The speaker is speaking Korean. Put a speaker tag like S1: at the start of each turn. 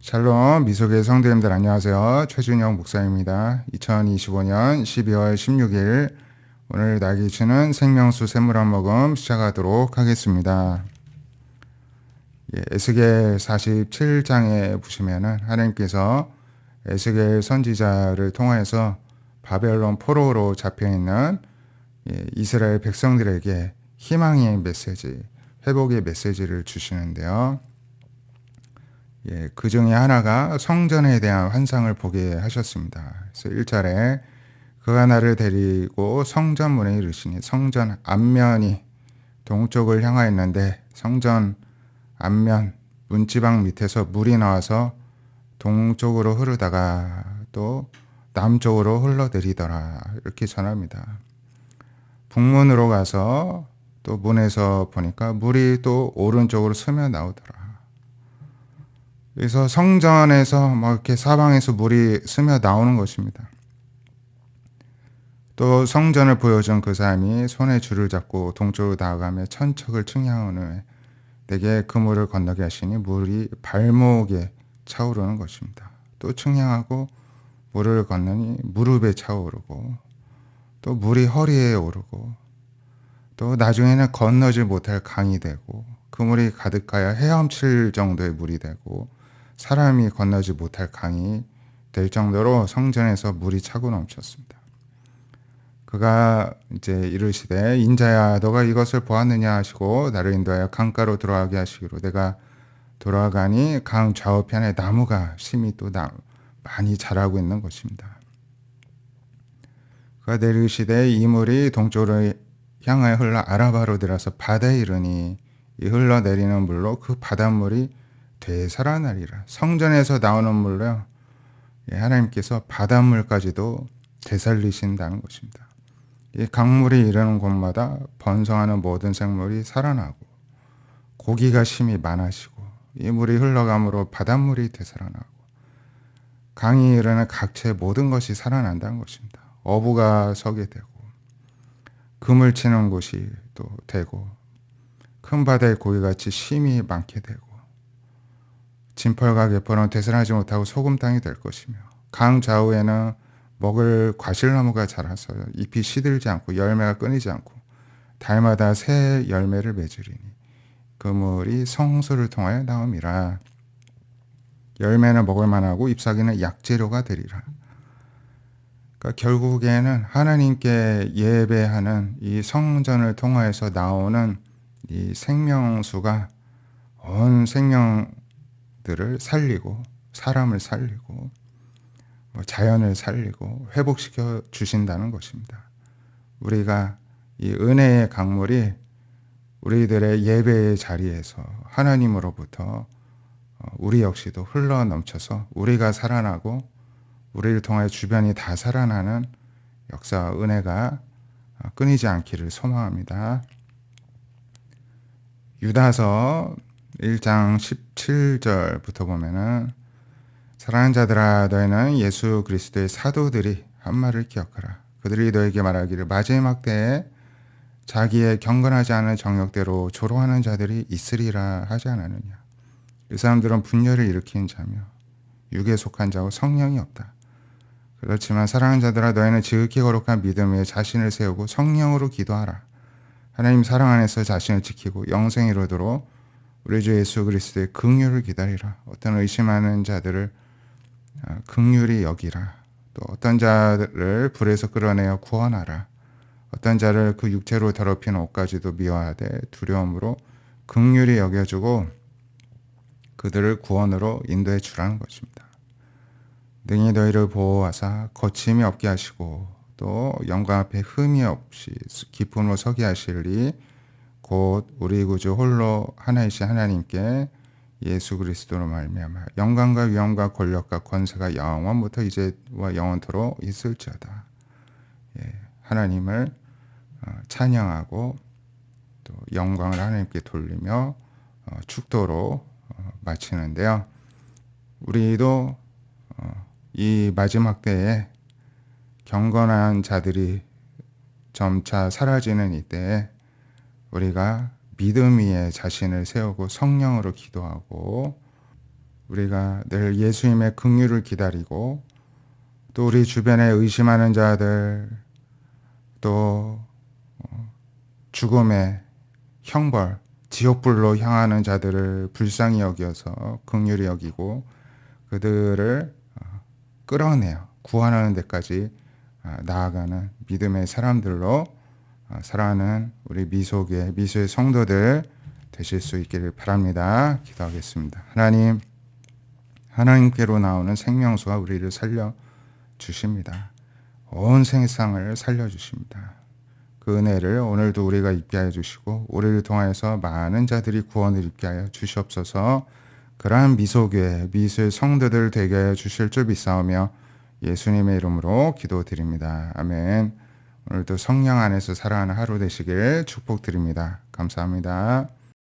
S1: 샬롬 미소계 성도님들 안녕하세요. 최준영 목사입니다. 2025년 12월 16일 오늘 낙이 주는 생명수 샘물 한 모금 시작하도록 하겠습니다. 예, 에스겔 47장에 보시면은 하나님께서 에스겔 선지자를 통하여서 바벨론 포로로 잡혀 있는 예, 이스라엘 백성들에게 희망의 메시지, 회복의 메시지를 주시는데요. 예, 그 중에 하나가 성전에 대한 환상을 보게 하셨습니다. 그래서 1절에 그가 나를 데리고 성전 문에 이르시니 성전 앞면이 동쪽을 향하였는데 성전 앞면 문지방 밑에서 물이 나와서 동쪽으로 흐르다가 또 남쪽으로 흘러내리더라 이렇게 전합니다. 북문으로 가서 또 문에서 보니까 물이 또 오른쪽으로 스며 나오더라. 그래서 성전에서 막 이렇게 사방에서 물이 스며 나오는 것입니다. 또 성전을 보여준 그 사람이 손에 줄을 잡고 동쪽으로 나아가며 천척을 측량한 후에 내게 그 물을 건너게 하시니 물이 발목에 차오르는 것입니다. 또 측량하고 물을 건너니 무릎에 차오르고 또 물이 허리에 오르고 또 나중에는 건너지 못할 강이 되고 그 물이 가득하여 헤엄칠 정도의 물이 되고 사람이 건너지 못할 강이 될 정도로 성전에서 물이 차고 넘쳤습니다. 그가 이제 이르시되 인자야 너가 이것을 보았느냐 하시고 나를 인도하여 강가로 들어가게 하시기로 내가 돌아가니 강 좌우편에 나무가 심히 또 나, 많이 자라고 있는 것입니다. 그가 내리시되 이 물이 동쪽으로 향하여 흘러 아라바로 들어서 바다에 이르니 이 흘러내리는 물로 그 바닷물이 되살아나리라. 성전에서 나오는 물로 예, 하나님께서 바닷물까지도 되살리신다는 것입니다. 이 강물이 이르는 곳마다 번성하는 모든 생물이 살아나고 고기가 심히 많아지고 이 물이 흘러감으로 바닷물이 되살아나고 강이 이르는 각체 모든 것이 살아난다는 것입니다. 어부가 서게 되고 금을 치는 곳이 또 되고 큰 바다의 고기같이 심히 많게 되고 진펄과 개펄은 되살하지 못하고 소금 땅이 될 것이며 강 좌우에는 먹을 과실나무가 자라서 잎이 시들지 않고 열매가 끊이지 않고 달마다 새 열매를 맺으리니 그물이 성소를 통하여 나음이라 열매는 먹을 만하고 잎사귀는 약재료가 되리라. 그러니까 결국에는 하나님께 예배하는 이 성전을 통하여서 나오는 이 생명수가 온 생명 들을 살리고 사람을 살리고 뭐 자연을 살리고 회복시켜 주신다는 것입니다. 우리가 이 은혜의 강물이 우리들의 예배의 자리에서 하나님으로부터 어, 우리 역시도 흘러 넘쳐서 우리가 살아나고 우리를 통하여 주변이 다 살아나는 역사 은혜가 어, 끊이지 않기를 소망합니다. 유다서 1장 17절부터 보면은 사랑하는 자들아 너희는 예수 그리스도의 사도들이 한 말을 기억하라. 그들이 너에게 말하기를 마지막 때에 자기의 경건하지 않은 정욕대로 조롱하는 자들이 있으리라 하지 않았느냐. 이 사람들은 분열을 일으킨 자며 육에 속한 자고 성령이 없다. 그렇지만 사랑하는 자들아 너희는 지극히 거룩한 믿음에 자신을 세우고 성령으로 기도하라. 하나님 사랑 안에서 자신을 지키고 영생에 이르도록 우리 주 예수 그리스도의 긍휼을 기다리라. 어떤 의심하는 자들을 아, 긍휼히 여기라. 또 어떤 자를 불에서 끌어내어 구원하라. 어떤 자를 그 육체로 더럽힌 옷까지도 미워하되 두려움으로 긍휼히 여겨주고 그들을 구원으로 인도해 주라는 것입니다. 능히 너희를 보호하사 거침이 없게 하시고 또 영광 앞에 흠이 없이 기쁨으로 서게 하시리 곧 우리 구주 홀로 하나이신 하나님께 예수 그리스도로 말미암아 영광과 위엄과 권력과 권세가 영원부터 이제와 영원토록 있을지어다. 예, 하나님을 어, 찬양하고 또 영광을 하나님께 돌리며 어, 축도로 어, 마치는데요. 우리도 이 마지막 때에 경건한 자들이 점차 사라지는 이때에 우리가 믿음 위에 자신을 세우고 성령으로 기도하고 우리가 늘 예수님의 긍휼을 기다리고 또 우리 주변에 의심하는 자들 또 어, 죽음의 형벌 지옥불로 향하는 자들을 불쌍히 여기어서 긍휼히 여기고 그들을 어, 끌어내어 구원하는 데까지 아, 나아가는 믿음의 사람들로 아, 살아가는 우리 미소의 미소의 성도들 되실 수 있기를 바랍니다. 기도하겠습니다. 하나님 하나님께로 나오는 생명수가 우리를 살려 주십니다. 온 세상을 살려 주십니다. 그 은혜를 오늘도 우리가 입게 하여 주시고 우리를 통하여서 많은 자들이 구원을 입게 하여 주시옵소서. 그러한 미소교회 미소의 성도들 되게 주실 줄 믿사오며 예수님의 이름으로 기도드립니다. 아멘. 오늘도 성령 안에서 살아가는 하루 되시길 축복드립니다. 감사합니다.